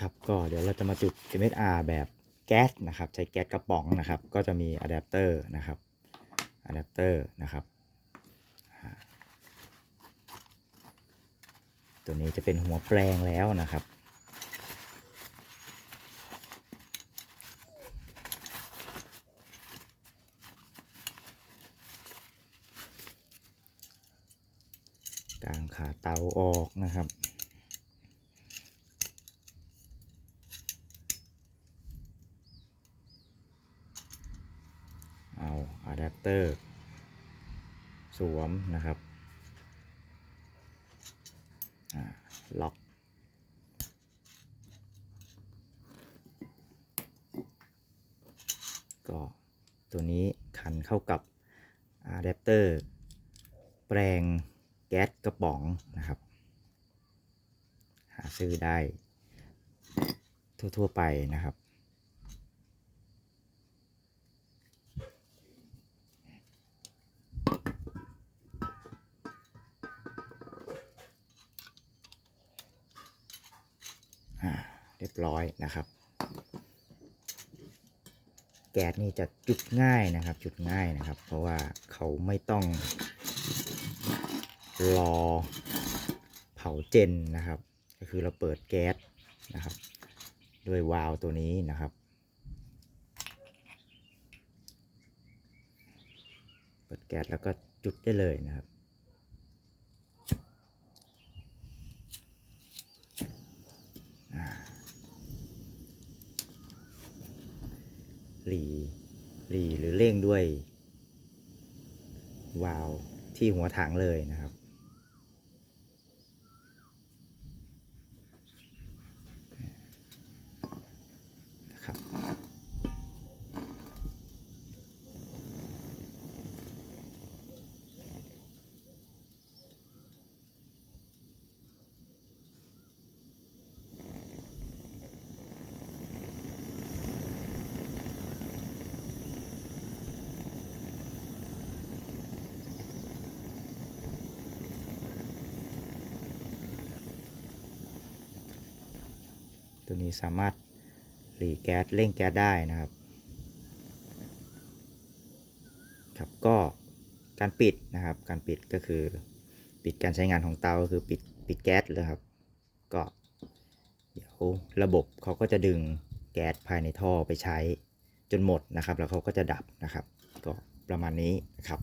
ครับก็เดี๋ยวเราจะมาจุด MSR แบบแก๊สนะครับ ใช้แก๊สกระป๋องนะครับ ก็จะมีอะแดปเตอร์นะครับอะแดปเตอร์นะครับ ตัวนี้จะเป็นหัวแปลงแล้วนะครับกางขาเตาออกนะครับ เอาอะแดปเตอร์ สวมนะครับอ่าล็อกก็ตัวนี้คันเข้ากับอะแดปเตอร์แปลงแก๊สกระป๋องนะครับ หาซื้อได้ทั่ว ๆ ไปนะครับ เรียบร้อยนะครับ แก๊สนี่จะจุดง่ายนะครับ จุดง่ายนะครับ เพราะว่าเขาไม่ต้องรอเผาเจนนะครับ ก็คือเราเปิดแก๊สนะครับ ด้วยวาล์วตัวนี้นะครับ เปิดแก๊สแล้วก็จุดได้เลยนะครับ หลีหลีหรือเร่งด้วยวาล์วที่หัวถังเลยนะครับ ตัวนี้สามารถหลีแก๊สเร่งแก๊สได้นะครับ ครับก็การปิดนะครับ การปิดก็คือปิดการใช้งานของเตาก็คือปิดปิดแก๊สเลยครับ ก็เดี๋ยวระบบเขาก็จะดึงแก๊สภายในท่อไปใช้จนหมดนะครับ แล้วเขาก็จะดับนะครับ ก็ประมาณนี้นะครับ